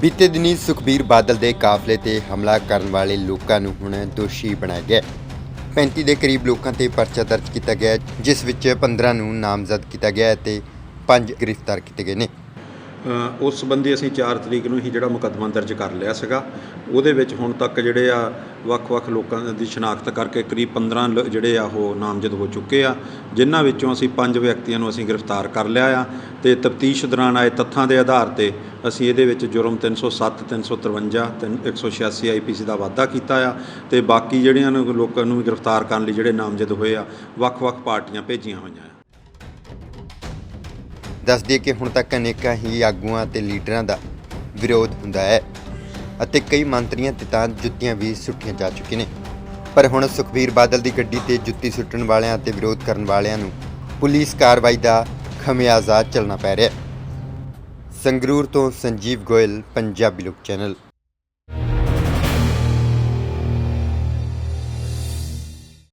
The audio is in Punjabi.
ਬੀਤੇ ਦਿਨੀ ਸੁਖਬੀਰ ਬਾਦਲ ਦੇ ਕਾਫਲੇ ਤੇ ਹਮਲਾ ਕਰਨ ਵਾਲੇ ਲੋਕਾਂ ਨੂੰ ਹੁਣ ਦੋਸ਼ੀ ਬਣਾਇਆ ਗਿਆ ਹੈ। 35 ਦੇ ਕਰੀਬ ਲੋਕਾਂ ਤੇ ਪਰਚਾ ਦਰਜ ਕੀਤਾ ਗਿਆ ਜਿਸ ਵਿੱਚ 15 ਨੂੰ ਨਾਮਜ਼ਦ ਕੀਤਾ ਗਿਆ ਅਤੇ ਤੇ 5 ਗ੍ਰਿਫਤਾਰ ਕੀਤੇ ਗਏ ਨੇ ਉਸ ਸੰਬੰਧੀ ਅਸੀਂ 4 ਤਰੀਕ ਨੂੰ ਹੀ ਜਿਹੜਾ ਮੁਕੱਦਮਾ ਦਰਜ ਕਰ ਲਿਆ ਸੀਗਾ। ਉਹਦੇ ਵਿੱਚ ਹੁਣ ਤੱਕ ਜਿਹੜੇ ਆ, ਵੱਖ-ਵੱਖ ਲੋਕਾਂ ਦੀ ਸ਼ਨਾਖਤ ਕਰਕੇ ਕਰੀਬ 15 ਲ- ਜਿਹੜੇ ਆ, ਉਹ ਨਾਮਜ਼ਦ ਹੋ ਚੁੱਕੇ ਆ। ਜਿਨ੍ਹਾਂ ਵਿੱਚੋਂ ਅਸੀਂ 5 ਵਿਅਕਤੀਆਂ ਨੂੰ ਅਸੀਂ ਗ੍ਰਿਫਤਾਰ ਕਰ ਲਿਆ ਆ ਤੇ ਤਫਤੀਸ਼ ਦੌਰਾਨ ਆਏ ਤੱਥਾਂ ਦੇ ਆਧਾਰ ਤੇ ਅਸੀਂ ਇਹਦੇ ਵਿੱਚ ਜੁਰਮ 307 353 ਤੇ 186 ਆਈਪੀਸੀ ਦਾ ਵਾਅਦਾ ਕੀਤਾ ਆ ਤੇ ਬਾਕੀ ਜਿਹੜਿਆਂ ਨੂੰ ਲੋਕਾਂ ਨੂੰ ਵੀ ਗ੍ਰਿਫਤਾਰ ਕਰਨ ਲਈ ਜਿਹੜੇ ਨਾਮਜ਼ਦ ਹੋਏ ਆ, ਵੱਖ-ਵੱਖ ਪਾਰਟੀਆਂ ਭੇਜੀਆਂ ਹੋਈਆਂ ਦੱਸ ਦਈਏ ਕਿ ਹੁਣ ਤੱਕ ਅਨੇਕਾਂ ਹੀ ਆਗੂਆਂ ਤੇ ਲੀਡਰਾਂ ਦਾ ਵਿਰੋਧ ਹੁੰਦਾ ਹੈ ਅਤੇ ਕਈ ਮੰਤਰੀਆਂ ਤੇ ਤਾਂ ਜੁੱਤੀਆਂ ਵੀ ਸੁੱਟੀਆਂ ਜਾ ਚੁੱਕੀਆਂ ਨੇ। ਪਰ ਹੁਣ ਸੁਖਬੀਰ ਬਾਦਲ ਦੀ ਗੱਡੀ ਤੇ ਜੁੱਤੀ ਸੁੱਟਣ ਵਾਲਿਆਂ ਅਤੇ ਵਿਰੋਧ ਕਰਨ ਵਾਲਿਆਂ ਨੂੰ ਪੁਲਿਸ ਕਾਰਵਾਈ ਦਾ ਖਮਿਆਜ਼ਾ ਚੱਲਣਾ ਪੈ ਰਿਹਾ ਸੰਗਰੂਰ ਤੋਂ ਸੰਜੀਵ ਗੋਇਲ, ਪੰਜਾਬੀ ਲੋਕ ਚੈਨਲ।